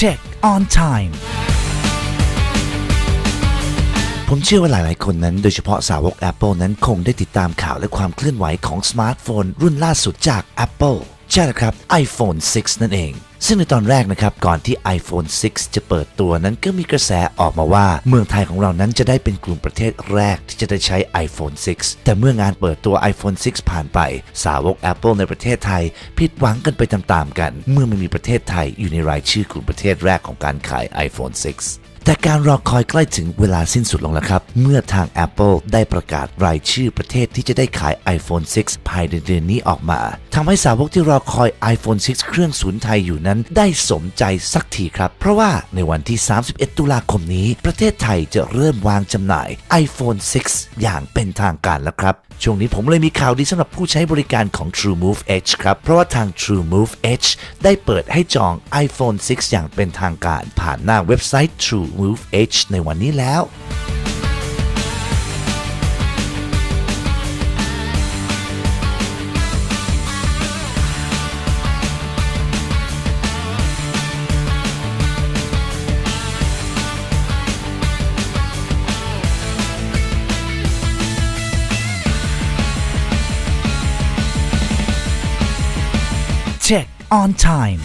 Check on Time ผมเชื่อว่าหลาย ๆ คนนั้น โดยเฉพาะสาวก Apple นั้นคงได้ติดตามข่าวและความเคลื่อนไหวของสมาร์ทโฟนรุ่นล่าสุดจาก Apple ใช่แล้วครับ iPhone 6 นั่นเอง ซึ่งในตอนแรกนะครับ ก่อนที่ iPhone 6 จะเปิดตัวนั้นก็มีกระแสออกมาว่า เมืองไทยของเรานั้นจะได้เป็นกลุ่มประเทศแรกที่จะได้ใช้ iPhone 6 แต่เมื่องานเปิดตัว iPhone 6 ผ่านไป สาวก Apple ในประเทศไทย ผิดหวังกันไปตามๆกัน เมื่อไม่มีประเทศไทยอยู่ในรายชื่อกลุ่มประเทศแรกของการขาย iPhone 6แต่การรอคอยใกล้ถึงเวลาสิ้นสุดลงแล้วครับ เมื่อทาง Apple ได้ประกาศรายชื่อประเทศที่จะได้ขาย iPhone 6 ภายในเดือนนี้ออกมาทำให้สาวกที่รอคอย iPhone 6 เครื่องศูนย์ไทยอยู่นั้น ได้สมใจสักทีครับ เพราะว่าในวันที่ 31 ตุลาคมนี้ ประเทศไทยจะเริ่มวางจำหน่าย iPhone 6 อย่างเป็นทางการแล้วครับ ช่วงนี้ผมเลยมีข่าวดีสำหรับผู้ใช้บริการของ TrueMove Edge ครับ เพราะว่าทาง TrueMove Edge ได้เปิดให้จอง iPhone 6 อย่างเป็นทางการ ผ่านหน้าเว็บไซต์ TrueMove Edge ในวันนี้แล้ว on time